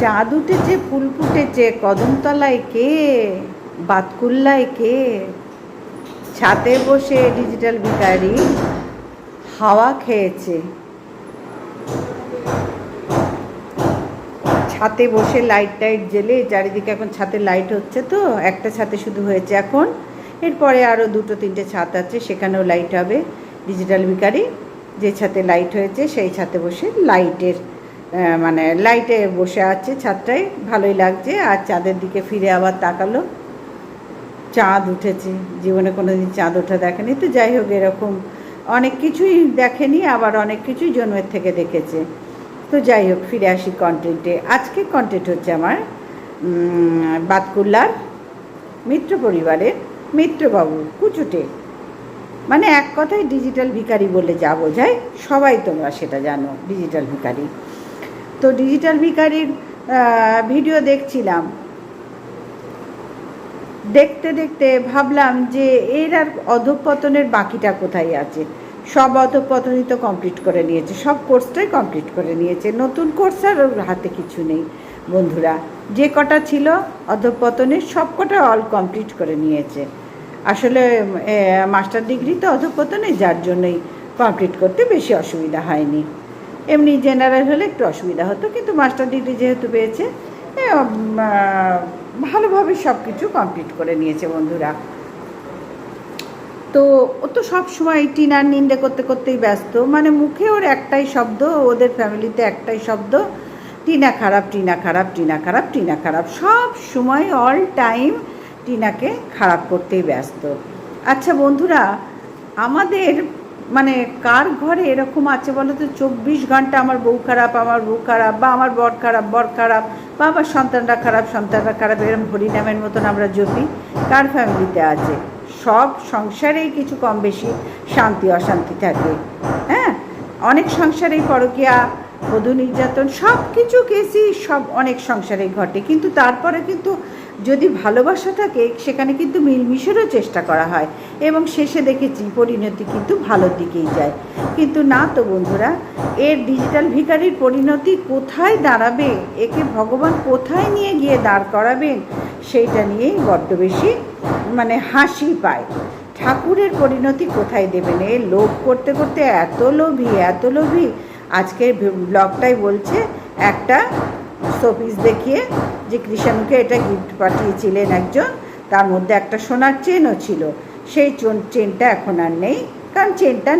চাঁদ উঠেছে ফুল ফুটেছে, কদমতলায় কে, বাতকুল্লায় কে? ছাতে বসে ডিজিটাল ভিকারি হাওয়া খেয়েছে। ছাতে বসে লাইট টাইট জেলে চারিদিকে এখন ছাতে লাইট হচ্ছে তো, একটা ছাতে শুধু হয়েছে এখন। এরপরে আরও দুটো, তিনটে ছাদ আছে, সেখানেও লাইট হবে। ডিজিটাল ভিকারি যে ছাতে লাইট হয়েছে, সেই ছাতে বসে লাইটের মানে লাইটে বসে আছে ছাদটায়, ভালোই লাগছে। আর চাঁদের দিকে ফিরে আবার তাকালো। চাঁদ উঠেছে। জীবনে কোনো দিন চাঁদ ওঠা দেখেনি। তো যাই হোক, এরকম অনেক কিছুই দেখেনি, আবার অনেক কিছুই জন্মের থেকে দেখেছে। তো যাই হোক, ফিরে আসি কন্টেন্টে আজকে কন্টেন্ট হচ্ছে আমার বাতকুল্লার মিত্র পরিবারের মিত্রবাবু, কুচুটে। মানে এক কথায় ডিজিটাল ভিখারি বলে যা বোঝায় সবাই তোমরা সেটা জানো ডিজিটাল ভিখারি। তো ডিজিটাল ভিখারির আহ, ভিডিও দেখছিলাম। দেখতে দেখতে ভাবলাম যে এর আর অধঃপতনের বাকিটা কোথায় আছে? সব অধঃপতনই তো কমপ্লিট করে নিয়েছে সব কোর্সটাই কমপ্লিট করে নিয়েছে। নতুন কোর্স আর ওর হাতে কিছু নেই। বন্ধুরা যে কটা ছিল অধঃপতনের সব কটা অল কমপ্লিট করে নিয়েছে। আসলে মাস্টার ডিগ্রি তো অধঃপতনে যার জন্যই কমপ্লিট করতে বেশি অসুবিধা হয়নি। এমনি জেনারেল হলে একটু অসুবিধা হতো, কিন্তু মাস্টার ডিগ্রি যেহেতু পেয়েছে ভালোভাবে সব কিছু কমপ্লিট করে নিয়েছে বন্ধুরা। তো ও তো সব সময় টিনার নিন্দে করতে করতেই ব্যস্ত মানে মুখে ওর একটাই শব্দ, ওদের ফ্যামিলিতে একটাই শব্দ, টিনা খারাপ টিনা খারাপ টিনা খারাপ টিনা খারাপ সব সময় অল টাইম টিনাকে খারাপ করতেই ব্যস্ত। আচ্ছা বন্ধুরা, আমাদের মানে কার ঘরে এরকম আছে বলো তো? চব্বিশ ঘণ্টা আমার বউ খারাপ, আমার বউ খারাপ, বা আমার বর খারাপ বর খারাপ, বা আমার সন্তানরা খারাপ সন্তানরা খারাপ এরকম হরিনামের মতন আমরা জপি কার ফ্যামিলিতে আছে? সব সংসারেই কিছু কম বেশি শান্তি, অশান্তি থাকে। হ্যাঁ? অনেক সংসারেই পরকিয়া, বধূ নির্যাতন সব কিছু কেসই সব অনেক সংসারেই ঘটে। কিন্তু তারপরে কিন্তু যদি ভালোবাসা থাকে, সেখানে কিন্তু মিলমিশেরও চেষ্টা করা হয় এবং শেষে দেখেছি পরিণতি কিন্তু ভালোর দিকেই যায়। কিন্তু না তো বন্ধুরা, এর ডিজিটাল ভিখারির পরিণতি কোথায় দাঁড়াবে, একে ভগবান কোথায় নিয়ে গিয়ে দাঁড় করাবেন, সেইটা নিয়েই বড্ড বেশি মানে হাসি পায়। ঠাকুরের পরিণতি কোথায় দেবেন? এ লোভ করতে করতে এত লোভী এত লোভী। আজকের ব্লগটাই বলছে একটা শোপিস দেখিয়ে যে কৃষাণুকে এটা গিফট পাঠিয়েছিলেন একজন, তার মধ্যে একটা সোনার চেনও ছিল। সেই চোন- চেনটা এখন আর নেই, কারণ চেনটা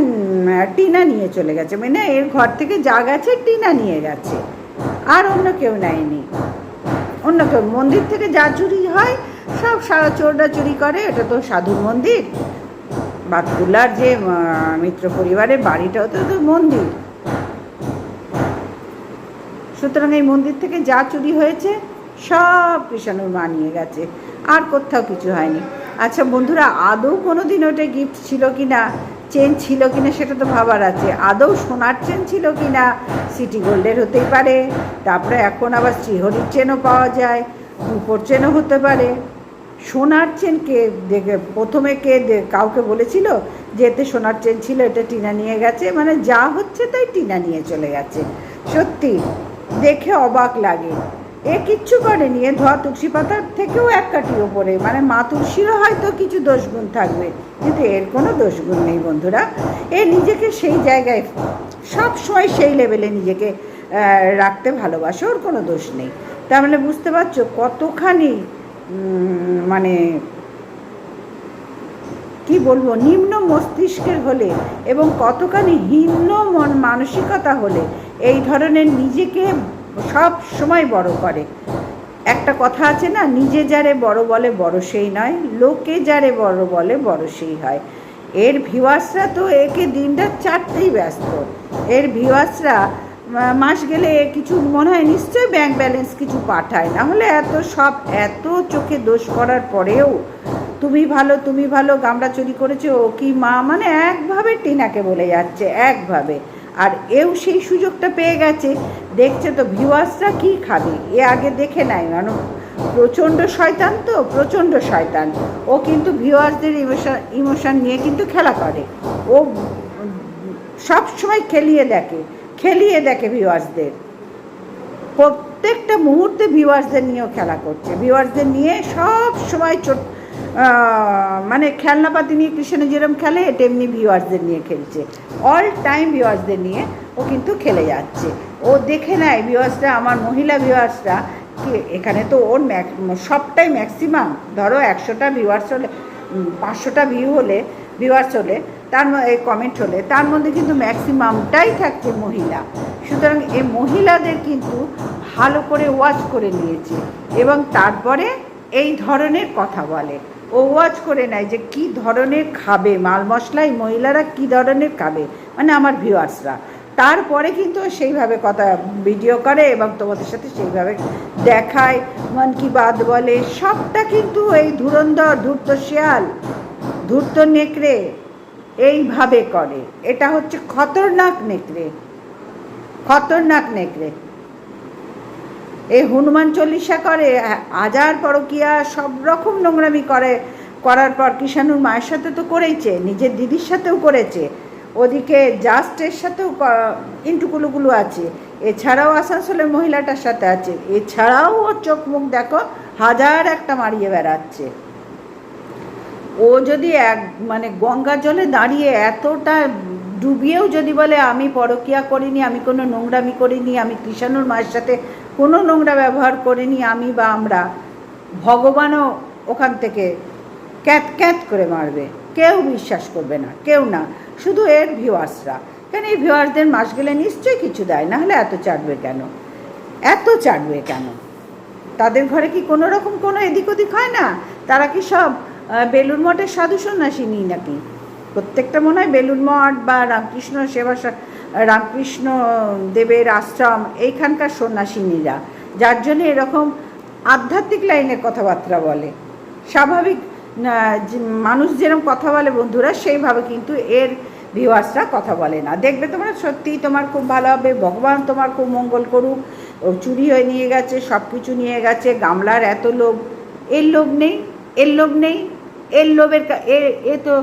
টিনা নিয়ে চলে গেছে। মানে এর ঘর থেকে যা গেছে টিনা নিয়ে গেছে। আর অন্য কেউ নেয়নি। অন্য কেউ, মন্দির থেকে যা চুরি হয়, সব সারা চোররা চুরি করে। এটা তো সাধুর মন্দির। বাতকুল্লার যে মিত্র পরিবারের বাড়িটাও তো মন্দির। সুতরাং এই মন্দির থেকে যা চুরি হয়েছে, সব কৃষাণুর মা নিয়ে গেছে। আর কোথাও কিছু হয়নি। আচ্ছা বন্ধুরা, আদৌ কোনো দিন ওটা গিফট ছিল কি না চেন ছিল কি না সেটা তো ভাবার আছে। আদৌ সোনার চেন ছিল কি না সিটি গোল্ডের হতেই পারে। তারপরে এখন আবার শ্রীহরির চেনও পাওয়া যায়, রূপোর চেনও হতে পারে। সোনার চেন কে দেখে প্রথমে কে কাউকে বলেছিল যে এতে সোনার চেন ছিল, এটা টিনা নিয়ে গেছে। মানে যা হচ্ছে তাই টিনা নিয়ে চলে গেছে। সত্যি। দেখে অবাক লাগে। এ কিচ্ছু করেনি। এ ধোয়া তুলসী পাতার থেকেও এক কাঠি ওপরে। মানে মা তুলসীরও হয়তো কিছু দোষগুণ থাকবে। কিন্তু এর কোনো দোষগুণ নেই বন্ধুরা। এ নিজেকে সেই জায়গায় সব সময় সেই লেভেলে নিজেকে রাখতে ভালোবাসে। ওর কোনো দোষ নেই। তার মানে বুঝতে পারছ? কতখানি মানে কি বলব? নিম্ন মস্তিষ্কের হলে এবং কতখানি হীন মন মানসিকতা হলে এই ধরনের নিজেকে সব সময় বড় করে। একটা কথা আছে না, নিজে যারে বড় বলে বড় সেই নয়, লোকে যারে বড় বলে বড় সেই হয়। এর ভিওয়ার্সরা তো একে দিনটা চারটেই ব্যস্ত। এর ভিওয়ার্সরা মাস গেলে কিছু মনে হয় নিশ্চয়ই ব্যাংক ব্যালেন্স কিছু পাঠায়। না হলে এত সব এত চোখে দোষ করার পরেও তুমি ভালো তুমি ভালো গামড়া চুরি করেছ, ও কি মা? মানে একভাবে টিনাকে বলে যাচ্ছে, একভাবে। আর এও সেই সুযোগটা পেয়ে গেছে। দেখছে তো ভিউয়ার্সরা কি খাবে? এ আগে দেখে নাই মানে প্রচণ্ড শয়তান তো, প্রচণ্ড শয়তান। ও কিন্তু ভিউয়ার্সদের ইমোশন ইমোশন নিয়ে কিন্তু খেলা করে। ও সব সময় খেলিয়ে দেখে খেলিয়ে দেখে ভিউয়ার্সদের প্রত্যেকটা মুহূর্তে ভিউয়ার্সদের নিয়েও খেলা করছে। ভিউয়ার্সদের নিয়ে সব সময় ছোট মানে খেলনাপাতি নিয়ে কৃষ্ণ যেরকম খেলে, তেমনি ভিউয়ার্সদের নিয়ে খেলছে। অল টাইম ভিউয়ার্সদের নিয়ে ও কিন্তু খেলে যাচ্ছে। ও দেখে নেয় ভিউয়ার্সরা আমার মহিলা ভিউয়ার্সরা এখানে তো ওর সবটাই ম্যাক্সিমাম ধরো একশোটা ভিউয়ার্স হলে পাঁচশোটা ভিউ হলে ভিউয়ার্স হলে, তার এই কমেন্ট হলে, তার মধ্যে কিন্তু ম্যাক্সিমামটাই থাকছে মহিলা। সুতরাং এই মহিলাদের কিন্তু ভালো করে ওয়াচ করে নিয়েছে। এবং তারপরে এই ধরনের কথা বলে। ওয়াচ করে নেয় যে কি ধরনের খাবে, মাল মশলা এই মহিলারা কি ধরনের খাবে মানে আমার ভিউয়ার্সরা। তারপরে কিন্তু সেইভাবে কথা ভিডিও করে এবং তোমাদের সাথে সেইভাবে দেখায়, মন কি বাদ বলে, সবটা কিন্তু এই ধুরন্ধর, ধূর্ত শিয়াল, ধূর্ত নেকড়ে এইভাবে করে। এটা হচ্ছে খতরনাক নেকড়ে খতরনাক নেকড়ে। এই হনুমান চল্লিশা করে হাজার পরকিয়া সব রকম নোংরামি করে, করার পর কিষানুর মায়ের সাথে তো করেইছে, নিজের দিদির সাথেও করেছে। ওদিকে জাস্টের সাথেও ইন্টুকুলুগুলো আছে, এছাড়াও আসানসোলের মহিলাটার সাথে আছে, এছাড়াও ওর চোখ মুখ দেখো, হাজার একটা মারিয়ে বেড়াচ্ছে। ও যদি এক মানে গঙ্গা জলে দাঁড়িয়ে এতটা ডুবিয়েও যদি বলে, আমি পরকিয়া করিনি, আমি কোনো নোংরামি করিনি, আমি কৃষাণুর মায়ের সাথে কোনো নোংরা ব্যবহার করিনি আমি বা আমরা। ভগবানও ওখান থেকে ক্যাত ক্যাত করে মারবে। কেউ বিশ্বাস করবে না, কেউ না। শুধু এর ভিউয়ার্সরা। কেন এই ভিউয়ার্সদের মাস গেলে নিশ্চয়ই কিছু দেয়? না হলে এত চাটবে কেন? এত চাটবে কেন? তাদের ঘরে কি কোনো রকম কোনো এদিক ওদিক হয় না? তারা কি সব বেলুর মঠের সাধু সন্ন্যাসী নিই নাকি? প্রত্যেকটা মনে হয় বেলুর মঠ বা রামকৃষ্ণ সেবা রামকৃষ্ণ দেবের আশ্রম, এইখানকার সন্ন্যাসিনীরা। যার জন্য এরকম আধ্যাত্মিক লাইনের কথাবার্তা বলে। স্বাভাবিক মানুষ যেরকম কথা বলে বন্ধুরা, সেইভাবে কিন্তু এর ভিউয়ার্সরা কথা বলে না। দেখবে তোমরা সত্যিই তোমার খুব ভালো হবে, ভগবান তোমার খুব মঙ্গল করুক, ও চুরি হয়ে নিয়ে গেছে সব কিছু নিয়ে গেছে, গামলার এত লোভ, এর লোভ নেই, এর লোভ নেই। এর লোভের এ তো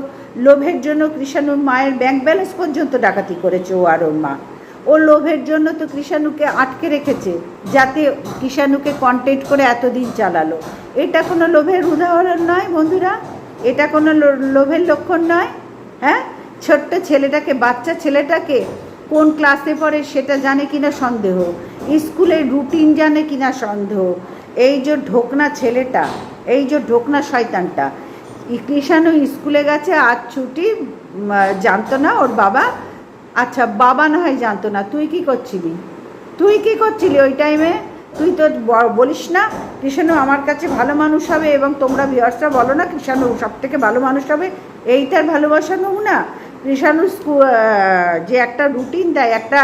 লোভের জন্য কৃষাণুর মায়ের ব্যাংক ব্যালেন্স পর্যন্ত ডাকাতি করেছে ও আর ওর মা। ও লোভের জন্য তো কৃষাণুকে আটকে রেখেছে, যাতে কৃষাণুকে কন্টেক্ট করে এতদিন চালালো। এটা কোনো লোভের উদাহরণ নয় বন্ধুরা, এটা কোনো লোভের লক্ষণ নয় হ্যাঁ? ছোট্ট ছেলেটাকে, বাচ্চা ছেলেটাকে কোন ক্লাসে পড়ে সেটা জানে কিনা সন্দেহ, স্কুলের রুটিন জানে কিনা সন্দেহ। এই যে ঢোকনা ছেলেটা, এই যে ঢোকনা শয়তানটা ই- কৃষাণু স্কুলে গেছে, আজ ছুটি জানতো না ওর বাবা। আচ্ছা বাবা না হয় জানতো না, তুই কি করছিলি? তুই কি করছিলি ওই টাইমে তুই তো বলিস না কৃষাণু আমার কাছে ভালো মানুষ হবে এবং তোমরা ভিউয়ার্সরা বলো না কৃষাণু সব থেকে ভালো মানুষ হবে এইটার ভালোবাসা নমুনা। কৃষাণু যে একটা রুটিন দেয়, একটা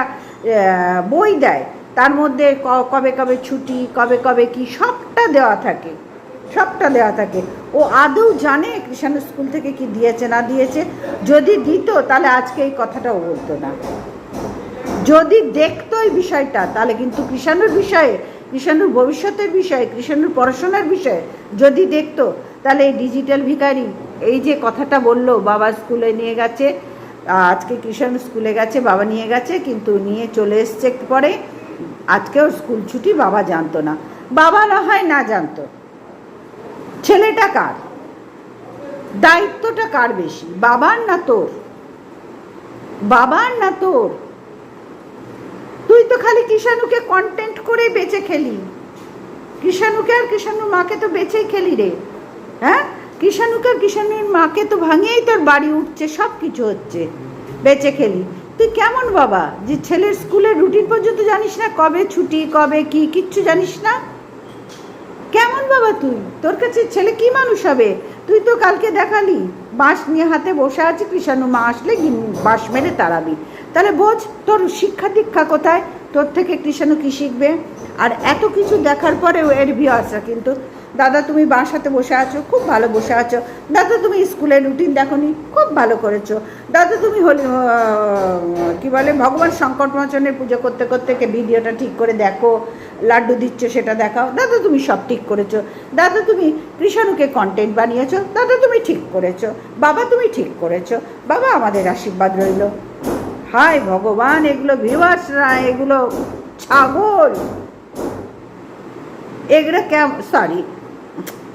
বই দেয়, তার মধ্যে কবে কবে ছুটি, কবে কবে কি, সবটা দেওয়া থাকে। সবটা দেওয়া থাকে। ও আদৌ জানে কৃষাণু স্কুল থেকে কি দিয়েছে, না দিয়েছে? যদি দিত, তাহলে আজকে এই কথাটা ও বলতো না। যদি দেখতো এই বিষয়টা, তাহলে কিন্তু কৃষাণুর বিষয়ে কৃষাণুর ভবিষ্যতের বিষয়ে কৃষাণুর পড়াশোনার বিষয়ে যদি দেখতো, তাহলে এই ডিজিটাল ভিখারি, এই যে কথাটা বলল, বাবা স্কুলে নিয়ে গেছে, আজকে কৃষাণু স্কুলে গেছে, বাবা নিয়ে গেছে, কিন্তু নিয়ে চলে এসছে পরে, আজকেও স্কুল ছুটি বাবা জানতো না। বাবা না হয় না জানতো। ছেলেটা কার? দায়িত্বটা কার বেশি, বাবার না তোর? বাবার না তোর? তুই তো খালি কিষাণুকে কন্টেন্ট করে বেঁচে খেলি। কিষাণুকে আর কিষাণুর মাকে তো বেঁচেই খেলি রে। হ্যাঁ? কিষাণুকে আর কিষাণুর মাকে তো ভাঙিয়েই তোর বাড়ি উঠছে সব কিছু হচ্ছে। বেঁচে খেলি। তুই কেমন বাবা? যে ছেলের স্কুলের রুটিন পর্যন্ত জানিস না, কবে ছুটি, কবে কি, কিচ্ছু জানিস না? কেমন বাবা তুই? তোর কাছে ছেলে কি মানুষ হবে? তুই তো কালকে দেখালি, বাঁশ নিয়ে হাতে বসে আছি কৃষাণু মা আসলে বাঁশ মেরে তাড়াবি। তাহলে বোঝ, তোর শিক্ষা দীক্ষা কোথায়? তোর থেকে কৃষাণু কি শিখবে? আর এত কিছু দেখার পরেও এর ভিওয়ার্সরা কিন্তু। দাদা, তুমি বাঁশ হাতে বসে আছো, খুব ভালো বসে আছো। দাদা, তুমি স্কুলের রুটিন দেখোনি, খুব ভালো করেছ। দাদা, তুমি হলি কি বলে, ভগবান সংকট মোচনের পুজো করতে করতে ভিডিওটা ঠিক করে দেখো, লাড্ডু দিচ্ছ, সেটা দেখাও। দাদা, তুমি সব ঠিক করেছ। দাদা, তুমি কৃষাণুকে কন্টেন্ট বানিয়েছো। দাদা, তুমি ঠিক করেছ। বাবা, তুমি ঠিক করেছ। বাবা, আমাদের আশীর্বাদ রইল। হায় ভগবান, এগুলো ভিউয়ার্সরা এগুলো ছাগল। এগুলো কেম সরি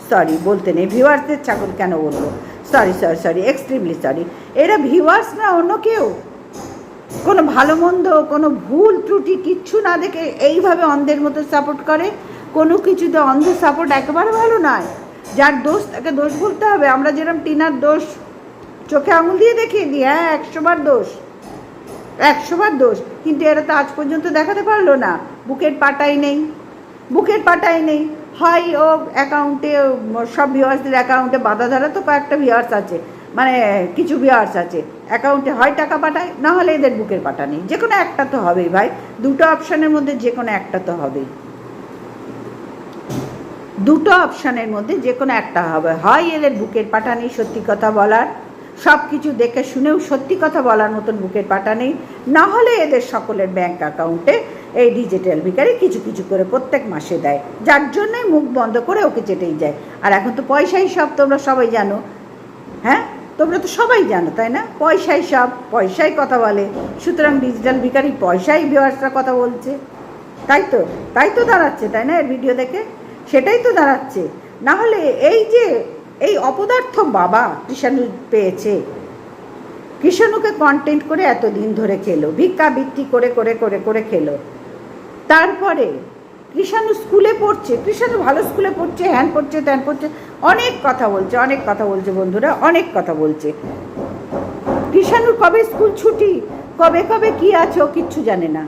সরি বলতে নেই। ভিউয়ার্সদের ছাগল কেন বলব? Sorry sorry sorry extremely sorry এরা ভিউয়ার্স না, অন্য কেউ। কোনো ভালো মন্দ, কোনো ভুল ত্রুটি কিচ্ছু না দেখে এইভাবে অন্ধের মতো সাপোর্ট করে। কোনো কিছুতে অন্ধ সাপোর্ট একেবারে ভালো নয়। যার দোষ, তাকে দোষ বলতে হবে। আমরা যেরকম টিনার দোষ, চোখে আঙুল দিয়ে দেখিয়ে দিই হ্যাঁ একশোবার দোষ। একশোবার দোষ। কিন্তু এরা তো আজ পর্যন্ত দেখাতে পারল না। বুকের পাটাই নেই। বুকের পাটাই নেই। হয় ও অ্যাকাউন্টে সব ভিউয়ার্সদের অ্যাকাউন্টে বাধা ধরা তো কয়েকটা ভিউয়ার্স আছে। মানে কিছু ভিউয়ার্স আছে। অ্যাকাউন্টে হয় টাকা পাঠায়, না হলে এদের বুকের পাঠা নেই। যে কোনো একটা তো হবেই ভাই। দুটো অপশানের মধ্যে যে কোনো একটা তো হবেই। দুটো অপশানের মধ্যে যে কোনো একটা হবে। হয় এদের বুকের পাটা নেই, সত্যি কথা বলার। সব কিছু দেখে শুনেও সত্যি কথা বলার মতন বুকের পাটা নেই। না হলে এদের সকলের ব্যাংক অ্যাকাউন্টে এই ডিজিটাল ভিকারি কিছু কিছু করে প্রত্যেক মাসে দেয়। যার জন্যই মুখ বন্ধ করে ওকে চেটেই যায়। আর এখন তো পয়সাই সব, তোমরা সবাই জানো। হ্যাঁ? তোমরা তো সবাই জানো, তাই না? পয়সাই সব, পয়সাই কথা বলে। সুতরাং ডিজিটাল ভিকারি পয়সাই ভিউয়ার্সরা কথা বলছে। তাই তো তাই তো দাঁড়াচ্ছে, তাই না? এর ভিডিও দেখে। সেটাই তো দাঁড়াচ্ছে। না হলে এই যে অপদার্থ বাবা কৃষাণু পেয়েছে। কৃষাণুকে কন্টেন্ট করে এতদিন ধরে খেলো ভিক্ষাবৃত্তি করে করে করে করে খেলো। তারপরে কৃষাণু স্কুলে পড়ছে, কৃষাণু ভালো স্কুলে পড়ছে, হ্যান পড়ছে, ত্যান পড়ছে, অনেক কথা বলছে, অনেক কথা বলছে বন্ধুরা, অনেক কথা বলছে। কৃষাণুর কবে স্কুল ছুটি, কবে কবে কি আছে ও কিচ্ছু জানে না।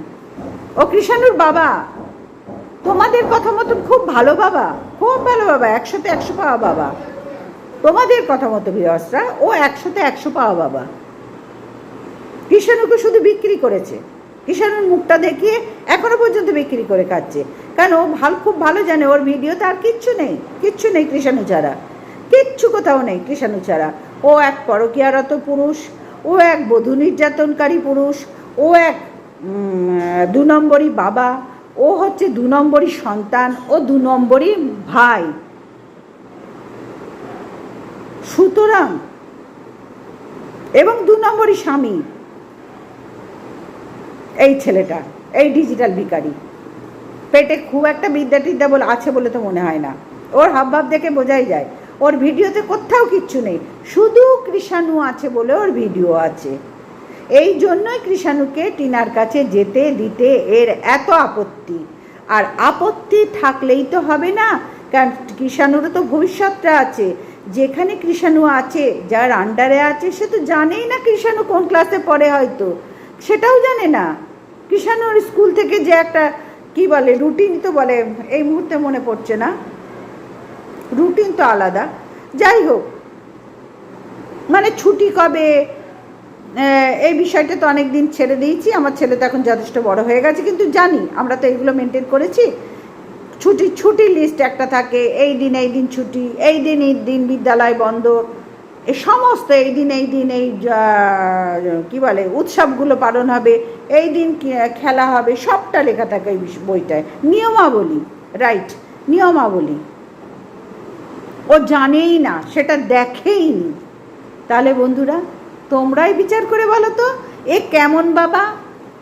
ও কৃষাণুর বাবা, তোমাদের কথা মতন খুব ভালো বাবা, খুব ভালো বাবা একশোতে একশো পাওয়া বাবা। তোমাদের কথা মতো বিয়সরা ও একশোতে একশো পাওয়া বাবা। কৃষাণুকে শুধু বিক্রি করেছে। কৃষাণুর মুখটা দেখিয়ে এখনও পর্যন্ত বিক্রি করে খাচ্ছে। কারণ ও ভালো খুব ভালো জানে, ওর ভিডিওতে আর কিচ্ছু নেই। কিচ্ছু নেই কৃষাণু ছাড়া। কিচ্ছু কোথাও নেই কৃষাণু ছাড়া। ও এক পরকীয়ারত পুরুষ, ও এক বধূ নির্যাতনকারী পুরুষ, ও এক দু নম্বরই বাবা, ও হচ্ছে দু নম্বরই সন্তান, ও দু নম্বরই ভাই। সুতরাং, এবং দু নম্বরই স্বামী, এই ছেলেটা, এই ডিজিটাল ভিকারি পেটে খুব একটা বিদ্যা টিদ্যা বলে আছে বলে তো মনে হয় না। ওর হাবভাব দেখে বোঝাই যায়। ওর ভিডিওতে কোথাও কিচ্ছু নেই। শুধু কৃষাণু আছে বলে ওর ভিডিও আছে। এই জন্যই কৃষাণুকে টিনার কাছে যেতে, দিতে এর এত আপত্তি। আর আপত্তি থাকলেই তো হবে না, কারণ কৃষাণুরও তো ভবিষ্যৎটা আছে। যেখানে কৃষাণু আছে, যার আন্ডারে আছে, সে তো জানেই না কৃষাণু কোন ক্লাসে পড়ে হয়তো। সেটাও জানে না। কৃষাণুর স্কুল থেকে যে একটা, কি বলে রুটিন তো বলে, এই মুহূর্তে মনে পড়ছে না। রুটিন তো আলাদা। যাই হোক মানে ছুটি কবে? এই বিষয়টা তো অনেক দিন ছেড়ে দিয়েছি। আমার ছেলে তো এখন যথেষ্ট বড় হয়ে গেছে, কিন্তু জানি, আমরা তো এগুলো মেনটেন করেছি। ছুটি ছুটি লিস্ট একটা থাকে, এই দিন এই দিন ছুটি, এই দিন এই দিন বিদ্যালয় বন্ধ এই সমস্ত এই দিন এই দিন, এই কি বলে, উৎসবগুলো পালন হবে, এই দিন খেলা হবে, সবটা লেখা থাকে এই বইটায়। নিয়মাবলী রাইট নিয়মাবলী। ও জানেই না, সেটা দেখেই নি তাহলে বন্ধুরা, তোমরাই বিচার করে বলো তো, এ কেমন বাবা?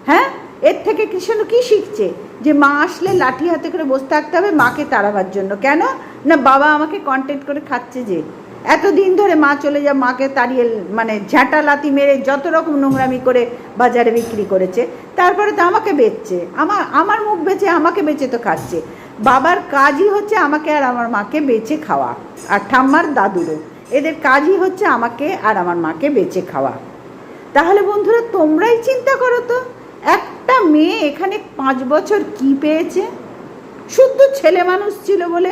হ্যাঁ? এর থেকে কৃষ্ণ কি শিখছে? যে মা আসলে লাঠি হাতে করে বসে থাকতে হবে মাকে তাড়াবার জন্য। কেন? না, বাবা আমাকে কন্টেক্ট করে খাচ্ছে যে। এতদিন ধরে মা চলে যা, মাকে তাড়িয়ে মানে ঝাঁটা লাতি মেরে যত রকম নোংরামি করে বাজারে বিক্রি করেছে, তারপরে তো আমাকে বেচছে। আমার আমার মুখ বেচে আমাকে বেচে তো খাচ্ছে। বাবার কাজই হচ্ছে আমাকে আর আমার মাকে বেচে খাওয়া। আর ঠাম্মার দাদুরও। এদের কাজই হচ্ছে আমাকে আর আমার মাকে বেচে খাওয়া। তাহলে বন্ধুরা তোমরাই চিন্তা করো তো। একটা মেয়ে এখানে পাঁচ বছর কি পেয়েছে? শুদ্ধ ছেলে মানুষ ছিল বলে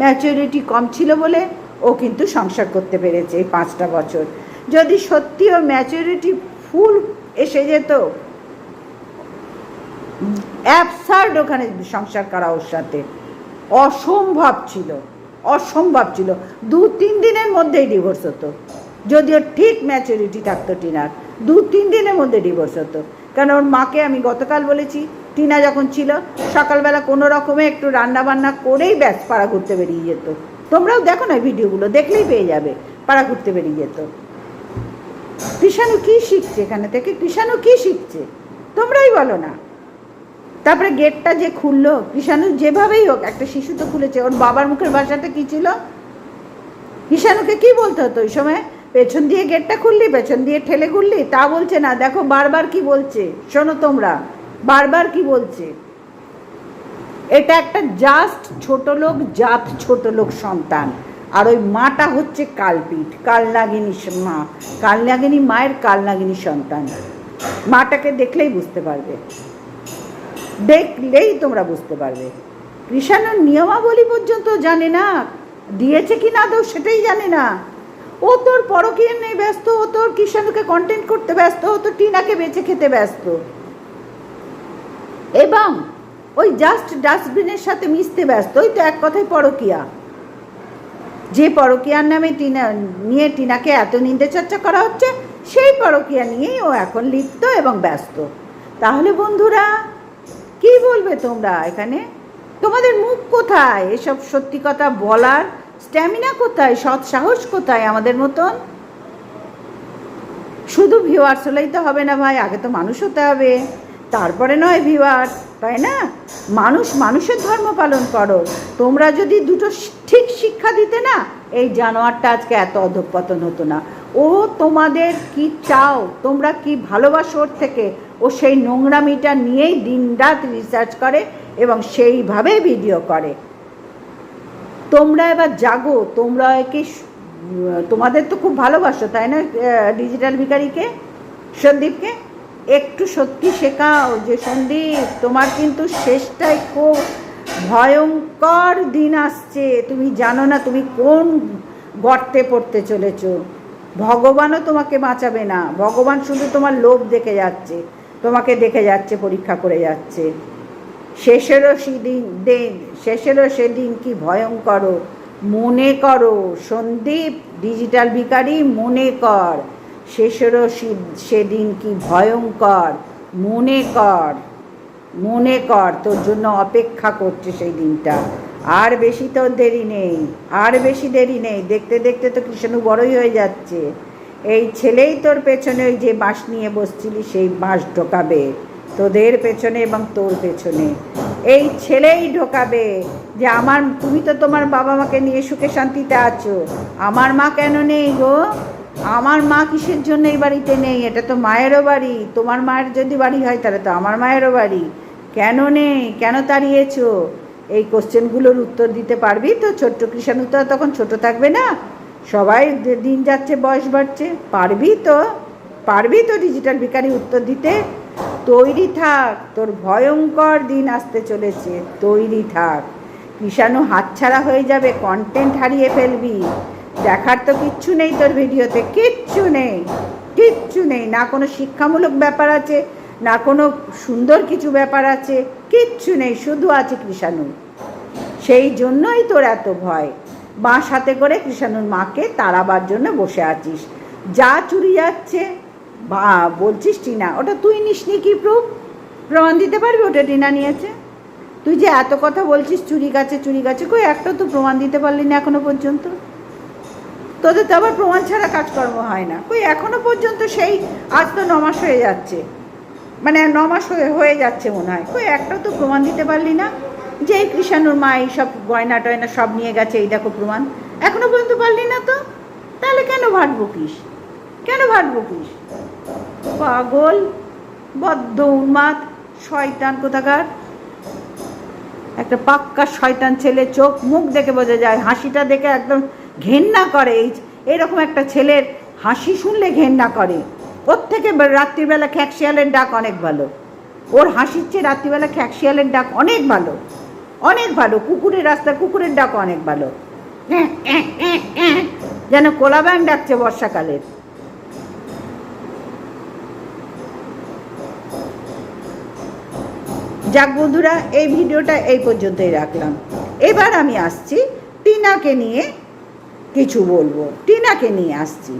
ম্যাচুরিটি কম ছিল বলে ও কিন্তু সংসার করতে পেরেছে এই পাঁচটা বছর। যদি সত্যি ওর ম্যাচুরিটি ফুল এসে যেত অ্যাবসার্ড ওখানে সংসার করা ওর সাথে। অসম্ভব ছিল অসম্ভব ছিল। দু তিন দিনের মধ্যেই ডিভোর্স হতো। যদিও ঠিক ম্যাচুরিটি থাকতো টিনার, দু তিন দিনের মধ্যে ডিভোর্স হতো। কারণ ওর মাকে আমি গতকাল বলেছি, টিনা যখন ছিল, সকালবেলা কোনো রকমে একটু রান্না বান্না করেই ব্যাস পাড়া ঘুরতে বেরিয়ে যেত। তোমরাও দেখো না ভিডিওগুলো, দেখলেই পেয়ে যাবে, পাড়া ঘুরতে বেরিয়ে যেত। কৃষাণু কী শিখছে এখানে থেকে? কৃষাণু কী শিখছে? তোমরাই বলো না। তারপরে গেটটা যে খুললো, কৃষাণু যেভাবেই হোক, একটা শিশু তো খুলেছে, ওর বাবার মুখের ভাষাটা কি ছিল? কৃষাণুকে কি বলতে হতো ওই সময়? পেছন দিয়ে গেটটা খুললি, পেছন দিয়ে ঠেলে খুললি, তা বলছে না। দেখো বারবার কি বলছে। শোনো তোমরা, বারবার কি বলছে? এটা একটা জাস্ট ছোট লোক, জাত ছোট লোক সন্তান। আর ওই মাটা হচ্ছে কালপিঠ, কালনাগিনী মা, কালনাগিনী মায়ের কালনাগিনী সন্তান। মাটাকে দেখলেই বুঝতে পারবে। দেখলেই তোমরা বুঝতে পারবে। কৃষাণুর নিয়মাবলী পর্যন্ত জানে না, দিয়েছে কি না দেও সেটাই জানে না। ও তোর পরকীয় নেই ব্যস্ত, ও তোর কৃষাণুকে কন্টেন্ট করতে ব্যস্ত, ও তো টিনাকে বেঁচে খেতে ব্যস্ত। এবং ওই জাস্ট ডাস্টবিনের সাথে মিশতে ব্যস্ত, ওই তো এক কথায় পরকিয়া। যে পরকিয়ার নামে টিনা, নিয়ে টিনাকে এত নিন্দে চর্চা করা হচ্ছে, সেই পরকিয়া নিয়েই ও এখন লিপ্ত এবং ব্যস্ত। তাহলে বন্ধুরা, কি বলবে তোমরা এখানে? তোমাদের মুখ কোথায়? এসব সত্যি কথা বলার স্ট্যামিনা কোথায়? সৎ সাহস কোথায় আমাদের মতন? শুধু ভিউয়ার্স হলেই তো হবে না ভাই, আগে তো মানুষ হতে হবে। তারপরে নয় ভিউয়ার্স তাই না? মানুষ মানুষের ধর্ম পালন করো। তোমরা যদি দুটো ঠিক শিক্ষা দিতে না, এই জানোয়ারটা আজকে এত অধঃপতন হতো না। ও তোমাদের কি চাও? তোমরা কি ভালোবাসো ওর থেকে? ও সেই নোংরামিটা নিয়েই দিনরাত রিসার্চ করে এবং সেইভাবে ভিডিও করে। তোমরা এবার জাগো, তোমরা একে তোমাদের তো খুব ভালোবাসো, তাই না? ডিজিটাল ভিকারিকে সন্দীপকে? একটু সত্যি শেখাও যে, সন্দীপ, তোমার কিন্তু শেষটাই খুব ভয়ঙ্কর দিন আসছে। তুমি জানো না তুমি কোন গর্তে পড়তে চলেছ। ভগবানও তোমাকে বাঁচাবে না। ভগবান শুধু তোমার লোভ দেখে যাচ্ছে, তোমাকে দেখে যাচ্ছে, পরীক্ষা করে যাচ্ছে। শেষেরও সেদিন দিন, শেষেরও সেদিন কি ভয়ঙ্কর। মনে করো সন্দীপ ডিজিটাল ভিকারি মনে কর শেষেরও সেদিন কি ভয়ঙ্কর। মনে কর মনে কর তোর জন্য অপেক্ষা করছে সেই দিনটা। আর বেশি তোর দেরি নেই, আর বেশি দেরি নেই। দেখতে দেখতে তো কৃষ্ণু বড়ই হয়ে যাচ্ছে। এই ছেলেই তোর পেছনে ওই যে বাঁশ নিয়ে বসছিলি, সেই বাঁশ ঢোকাবে। তোদের পেছনে এবং তোর পেছনে। এই ছেলেই ঢোকাবে যে আমার, তুমি তো তোমার বাবা মাকে নিয়ে সুখে শান্তিতে আছো। আমার মা কেন নেই গো? আমার মা কিসের জন্য এই বাড়িতে নেই? এটা তো মায়েরও বাড়ি। তোমার মায়ের যদি বাড়ি হয় তাহলে তো আমার মায়েরও বাড়ি। কেন নেই? কেন তাড়িয়েছো? এই কোশ্চেনগুলোর উত্তর দিতে পারবি তো, ছোট্ট কৃষাণু তো তখন ছোট থাকবে না? সবাই দিন যাচ্ছে, বয়স বাড়ছে। পারবি তো? পারবি তো ডিজিটাল ভিকারি উত্তর দিতে? তৈরি থাক, তোর ভয়ঙ্কর দিন আসতে চলেছে, তৈরি থাক। কৃষাণু হাতছাড়া হয়ে যাবে কন্টেন্ট হারিয়ে ফেলবি। দেখার তো কিচ্ছু নেই তোর ভিডিওতে, কিচ্ছু নেই কিচ্ছু নেই। না কোনো শিক্ষামূলক ব্যাপার আছে, না কোনো সুন্দর কিছু ব্যাপার আছে, কিচ্ছু নেই, শুধু আছে কৃষাণু। সেই জন্যই তোর এত ভয়। বাঁশ হাতে করে কৃষাণুর মাকে তাড়াবার জন্য বসে আছিস। যা চুরি যাচ্ছে বা, বলছিস টিনা, ওটা তুই নিসনি কি প্রুফ প্রমাণ দিতে পারবি ওটা টিনা নিয়েছে? তুই যে এত কথা বলছিস, চুরি গাছে চুরি গাছে, কই একটা তো প্রমাণ দিতে পারলি না এখনও পর্যন্ত? তোদের তো আবার প্রমাণ ছাড়া কাজকর্ম হয় না। কই এখনও পর্যন্ত সেই আজ তো নমাস হয়ে যাচ্ছে। মানে নমাস হয়ে হয়ে যাচ্ছে মনে হয়। কই একটাও তো প্রমাণ দিতে পারলি না। যে এই কৃষাণুর মা এই সব গয়না টয়না সব নিয়ে গেছে, এই দেখো প্রমাণ। এখনও পর্যন্ত পারলি না তো? তাহলে কেন ভাট বকিস কেন ভাট বকিস পাগল, বদ্ধ উন্মাদ, শয়তান কোথাকার? একটা পাক্কা শয়তান ছেলে চোখ মুখ দেখে বোঝা যায়, হাসিটা দেখে একদম ঘেন্না করে। এই এরকম একটা ছেলের হাসি শুনলে ঘেন্না করে। ওর থেকে রাত্রিবেলা খ্যাকশিয়ালের ডাক অনেক ভালো। ওর হাসির চেয়ে রাত্রিবেলা খ্যাকশিয়ালের ডাক অনেক ভালো। অনেক ভালো। কুকুরের রাস্তা কুকুরের ডাক অনেক ভালো। যেন কোলাব্যাং ডাকছে বর্ষাকালের। যাক বন্ধুরা, এই ভিডিওটা এই পর্যন্তই রাখলাম। এবার আমি আসছি টিনাকে নিয়ে কিছু বলব। টিনাকে নিয়ে আসছি।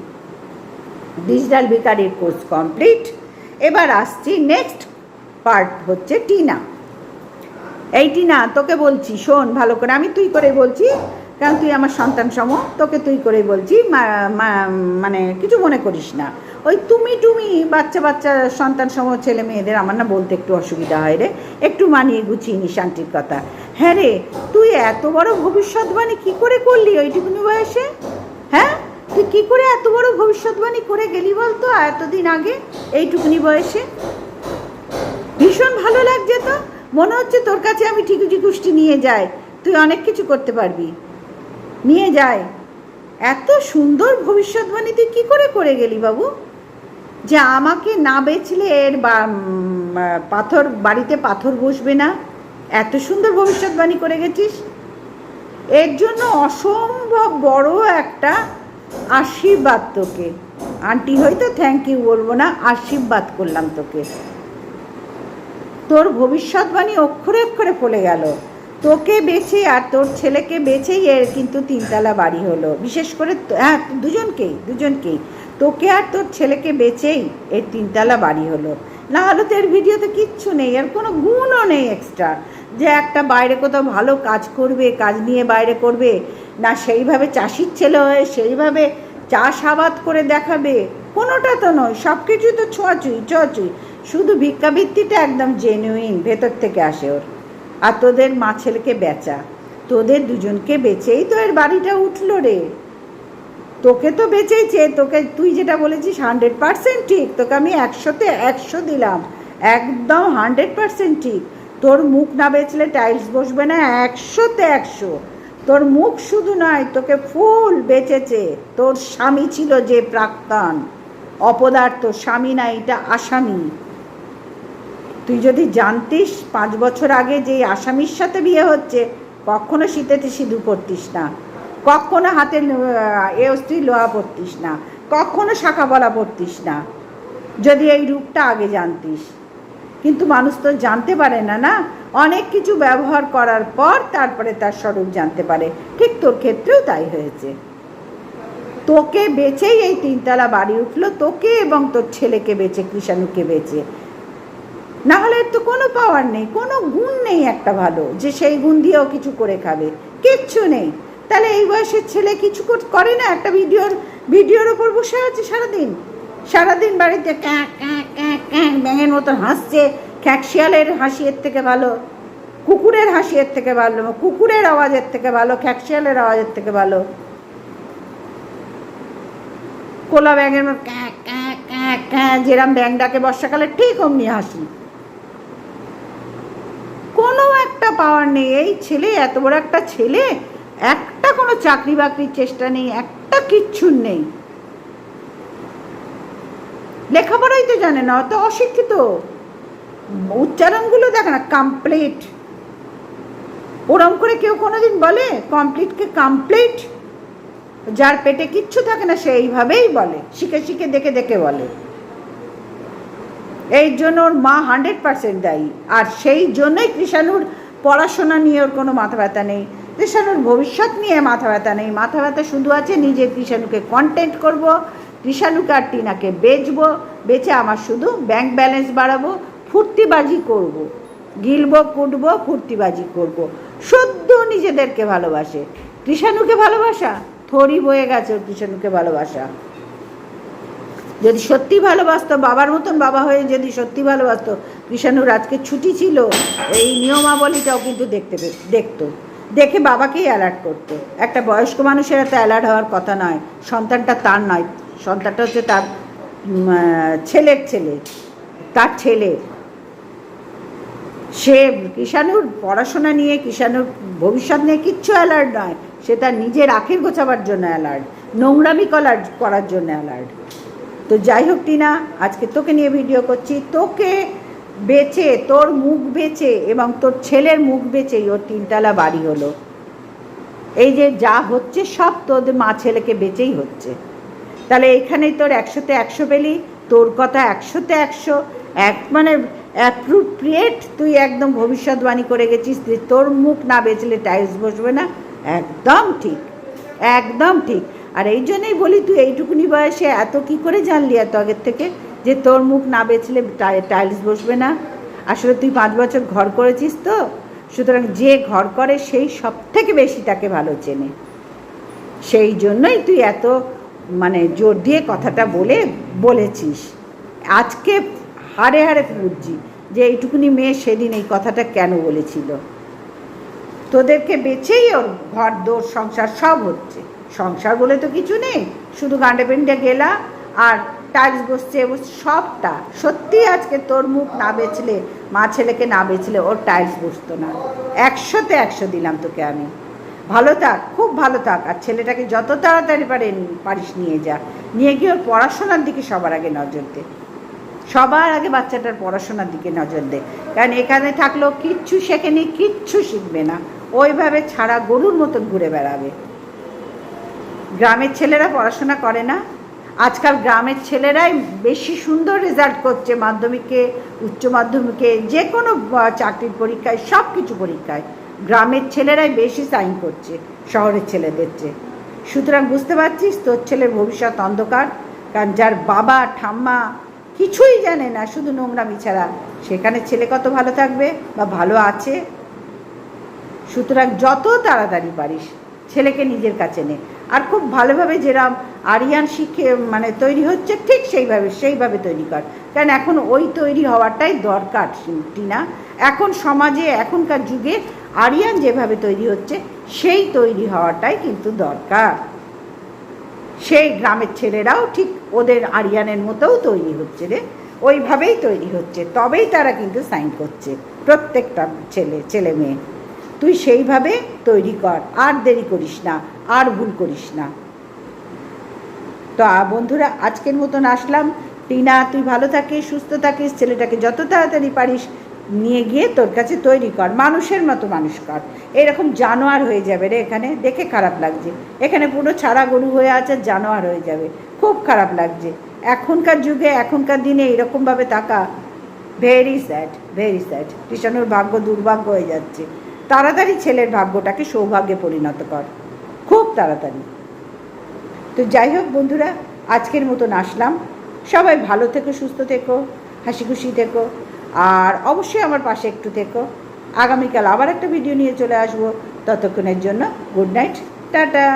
ডিজিটাল ভিকারির কোর্স কমপ্লিট এবার আসছি নেক্সট পার্ট হচ্ছে টিনা। এই টিনা, তোকে বলছি, শোন ভালো করে, আমি তুই করে বলছি, কারণ তুই আমার সন্তান সম, তোকে তুই করে বলছি মানে কিছু মনে করিস না। ওই তুমি তুমি বাচ্চা বাচ্চা সন্তান সম ছেলে মেয়েদের, আমার না বলতে একটু অসুবিধা হয় রে। একটু মানিয়ে গুছিয়ে নি শান্তির কথা। হ্যাঁ রে, তুই এত বড় ভবিষ্যৎবাণী কি করে করলি ওইটুকুনি বয়সে? হ্যাঁ? তুই কি করে এত বড় ভবিষ্যৎবাণী করে গেলি বলতো এতদিন আগে এইটুকুনি বয়সে? ভীষণ ভালো লাগছে তো। মনে হচ্ছে তোর কাছে আমি ঠিকুজি কুষ্টি নিয়ে যাই। তুই অনেক কিছু করতে পারবি। নিয়ে যায় এত সুন্দর ভবিষ্যৎবাণী তুই কী করে করে গেলি বাবু? যে আমাকে না বেচলে এর পাথর, বাড়িতে পাথর বসবে না? এত সুন্দর ভবিষ্যৎবাণী করে গেছিস? এর জন্য অসম্ভব বড় একটা আশীর্বাদ তোকে। আন্টি হয়তো থ্যাংক ইউ বলব না, আশীর্বাদ করলাম তোকে। তোর ভবিষ্যৎবাণী অক্ষরে অক্ষরে ফলে গেল। তোকে বেছে আর তোর ছেলেকে বেছেই এর কিন্তু তিনতলা বাড়ি হলো। বিশেষ করে হ্যাঁ দুজনকেই দুজনকেই। তোকে আর তোর ছেলেকে বেচেই এর তিনতলা বাড়ি হলো। না হলে তো এর ভিডিওতে কিচ্ছু নেই, এর কোনো গুণও নেই এক্সট্রা যে একটা বাইরে কোথাও ভালো কাজ করবে, কাজ নিয়ে বাইরে করবে, না সেইভাবে চাষির ছেলে হয়ে সেইভাবে চাষাবাদ করে দেখাবে, কোনোটা তো নয় সব কিছুই তো ছোঁয়াছুঁই ছোঁয়াছুঁই শুধু ভিক্ষাবৃত্তিটা একদম জেনুইন ভেতর থেকে আসে ওর। আর তোদের মা ছেলেকে বেচা, তোদের দুজনকে বেচেই তো এর বাড়িটা উঠল রে। তোকে তো বেঁচেইছে, তোকে তুই যেটা বলেছিস হান্ড্রেড পার্সেন্ট ঠিক, তোকে আমি একশোতে একশো দিলাম, একদম হান্ড্রেড পার্সেন্ট ঠিক। তোর মুখ না বেচলে টাইলস বসবে না একশোতে একশো। তোর মুখ শুধু নয়, তোকে ফুল বেঁচেছে, তোর স্বামী ছিল যে প্রাক্তন, অপদার্থ স্বামী না, এটা আসামি। তুই যদি জানতিস পাঁচ বছর আগে যে আসামির সাথে বিয়ে হচ্ছে, কখনো শীতেতে সিঁদুর করতিস না। কখনো হাতে এ অস্ত্রী লোহা পরতিস না। কখনো শাখা বলা পরতিস না। যদি এই রূপটা আগে জানতিস। কিন্তু মানুষ তো জানতে পারে না না? অনেক কিছু ব্যবহার করার পর তারপরে তার স্বরূপ জানতে পারে। ঠিক তোর ক্ষেত্রেও তাই হয়েছে। তোকে বেচেই এই তিনতলা বাড়ি উঠল। তোকে এবং তোর ছেলেকে বেচে, কৃষাণুকে বেচে। না হলে তো কোনো পাওয়ার নেই, কোনো গুণ নেই একটা ভালো। যে সেই গুণ দিয়েও কিছু করে খাবে। কিচ্ছু নেই। তাহলে এই বয়সের ছেলে কিছু করে না? একটা ভিডিওর ভিডিওর ওপর বসে আছে সারাদিন। সারাদিন বাড়িতে ক্যাঁ ক্যাঁ ক্যাঁ ক্যাঁ, ব্যাঙের মতন হাসছে। খ্যাকশিয়ালের হাসি এর থেকে ভালো, কুকুরের হাসি এর থেকে ভালো, কুকুরের আওয়াজের থেকে ভালো খ্যাকশিয়ালের আওয়াজের থেকে ভালো। কোলা ব্যাঙের মতো ক্যাঁ ক্যাঁ ক্যাঁ ক্যাঁ, যেরাম ব্যাং ডাকে বর্ষাকালে, ঠিক অমনি হাসি। কোনো একটা পাওয়ার নেই। এই ছেলে, এত বড় একটা ছেলে একটা কোনো চাকরি বাকরির চেষ্টা নেই, একটা কিচ্ছু নেই। লেখাপড়াই তো জানে না, অত অশিক্ষিত। উচ্চারণগুলো দেখে না কমপ্লিট ওরম করে কেউ কোনোদিন বলে কমপ্লিটকে কমপ্লিট যার পেটে কিচ্ছু থাকে না, সে এইভাবেই বলে, শিখে শিখে দেখে দেখে বলে। এই জন্য ওর মা হান্ড্রেড পার্সেন্ট দায়ী। আর সেই জন্যই কৃষাণুর পড়াশোনা নিয়ে ওর কোনো মাথা ব্যথা নেই। কৃষাণুর ভবিষ্যৎ নিয়ে মাথা ব্যথা নেই। মাথা ব্যথা শুধু আছে নিজে কৃষাণুকে কন্টেন্ট করব, কৃষাণুকে আর টিনাকে বেচবো, বেচে আমার শুধু ব্যাংক ব্যালেন্স বাড়াবো, ফুর্তিবাজি করব। গিলবো, কুটবো, ফুর্তিবাজি করব। শুদ্ধ নিজেদেরকে ভালোবাসে। কৃষাণুকে ভালোবাসা? থরি বয়ে গেছে কৃষাণুকে ভালোবাসা। যদি সত্যি ভালোবাসতো, বাবার মতন বাবা হয়ে যদি সত্যি ভালোবাসতো, কৃষাণুর আজকে ছুটি ছিল, এই নিয়মাবলীটাও কিন্তু দেখতে দেখতো। দেখে বাবাকেই অ্যালার্ট করতো। একটা বয়স্ক মানুষের এত অ্যালার্ট হওয়ার কথা নয়, সন্তানটা তার নয়, সন্তানটা হচ্ছে তার ছেলের ছেলে, তার ছেলে। সে কিষাণুর পড়াশোনা নিয়ে, কিষাণুর ভবিষ্যৎ নিয়ে কিচ্ছু অ্যালার্ট নয়, সে তার নিজের আখের গোছাবার জন্য অ্যালার্ট নোংরামি করার করার জন্য অ্যালার্ট তো যাই হোক টিনা, আজকে তোকে নিয়ে ভিডিও করছি। তোকে বেচে, তোর মুখ বেচে এবং তোর ছেলের মুখ বেচেই ওর তিনতলা বাড়ি হলো। এই যে যা হচ্ছে সব তোদের মা ছেলেকে বেচেই হচ্ছে। তাহলে এইখানেই তোর একশোতে একশো পেলি, তোর কথা একশোতে একশো। এক মানে অ্যাপ্রোপ্রিয়েট তুই একদম ভবিষ্যৎবাণী করে গেছিস তোর মুখ না বেচলে টাইলস বসবে না। একদম ঠিক একদম ঠিক। আর এই জন্যই বলি তুই এইটুকুনি বয়সে এত কি করে জানলি এত আগের থেকে? যে তোর মুখ না বেচলে টাই- টাইলস বসবে না। আসলে তুই পাঁচ বছর ঘর করেছিস তো, সুতরাং যে ঘর করে সেই সব থেকে বেশি তাকে ভালো চেনে। সেই জন্যই তুই এত মানে জোর দিয়ে কথাটা বলে, বলেছিস। আজকে হারে হারে বুঝছি যে এইটুকুনি মেয়ে সেদিন এই কথাটা কেন বলেছিল। তোদেরকে বেচেই ওর ঘর, দোর, সংসার সব হচ্ছে। সংসার বলে তো কিছু নেই, শুধু গান্ডে গেলা আর টাইলস বসছে, সবটা। সত্যি আজকে তোর মুখ না বেচলে, মা ছেলেকে না বেচলে ওর টাইলস বসতো না। একশোতে একশো দিলাম তোকে আমি। ভালো থাক, খুব ভালো থাক। আর ছেলেটাকে যত তাড়াতাড়ি পারেন, পারিস নিয়ে যা। নিয়ে গিয়ে ওর পড়াশোনার দিকে সবার আগে নজর দে। সবার আগে বাচ্চাটার পড়াশোনার দিকে নজর দে। কারণ এখানে থাকলেও কিচ্ছু শেখেনি, কিচ্ছু শিখবে না। ওইভাবে ছাড়া গরুর মতন ঘুরে বেড়াবে। গ্রামের ছেলেরা পড়াশোনা করে না। আজকাল গ্রামের ছেলেরাই বেশি সুন্দর রেজাল্ট করছে মাধ্যমিকে, উচ্চ মাধ্যমিকে, যে কোনো চাকরির পরীক্ষায় সব কিছু পরীক্ষায়। গ্রামের ছেলেরাই বেশি সাইন করছে, শহরের ছেলেদের চেয়ে। সুতরাং বুঝতে পারছিস, তোর ছেলের ভবিষ্যৎ অন্ধকার, কারণ যার বাবা, ঠাম্মা কিছুই জানে না, শুধু নোংরামি ছাড়া। সেখানে ছেলে কত ভালো থাকবে বা ভালো আছে? সুতরাং যত তাড়াতাড়ি পারিস, ছেলেকে নিজের কাছে নে। আর খুব ভালোভাবে যেরাম আরিয়ান শিখে মানে তৈরি হচ্ছে, ঠিক সেইভাবে সেইভাবে তৈরি কর। কারণ এখন ওই তৈরি হওয়াটাই দরকার, টিনা। এখন সমাজে, এখনকার যুগে আরিয়ান যেভাবে তৈরি হচ্ছে, সেই তৈরি হওয়াটাই কিন্তু দরকার। সেই গ্রামের ছেলেরাও ঠিক ওদের আরিয়ানের মতোও তৈরি হচ্ছে রে। ওইভাবেই তৈরি হচ্ছে, তবেই তারা কিন্তু সাইন করছে প্রত্যেকটা ছেলে ছেলে মেয়ে। তুই সেইভাবে তৈরি কর, আর দেরি করিস না, আর ভুল করিস না। তো বন্ধুরা, আজকের মতন আসলাম। টিনা, তুই ভালো থাকিস, সুস্থ থাকিস, ছেলেটাকে যত তাড়াতাড়ি পারিস নিয়ে গিয়ে তোর কাছে তৈরি কর, মানুষের মতো মানুষ কর। এরকম জানোয়ার হয়ে যাবে রে এখানে, দেখে খারাপ লাগছে। এখানে পুরো ছাড়া গরু হয়ে আছে, জানোয়ার হয়ে যাবে। খুব খারাপ লাগছে। এখনকার যুগে, এখনকার দিনে এরকমভাবে তাকা ভেরি স্যাড ভেরি স্যাড কৃষাণুর ভাগ্য দুর্ভাগ্য হয়ে যাচ্ছে। তাড়াতাড়ি ছেলের ভাগ্যটাকে সৌভাগ্যে পরিণত কর। খুব তাড়াতাড়ি। তো যাই হোক বন্ধুরা, আজকের মতন আসলাম। সবাই ভালো থেকো, সুস্থ থেকো, হাসি খুশি থেকো, আর অবশ্যই আমার পাশে একটু থেকো। আগামীকাল আবার একটা ভিডিও নিয়ে চলে আসব। ততক্ষণের জন্য গুড নাইট টাটা।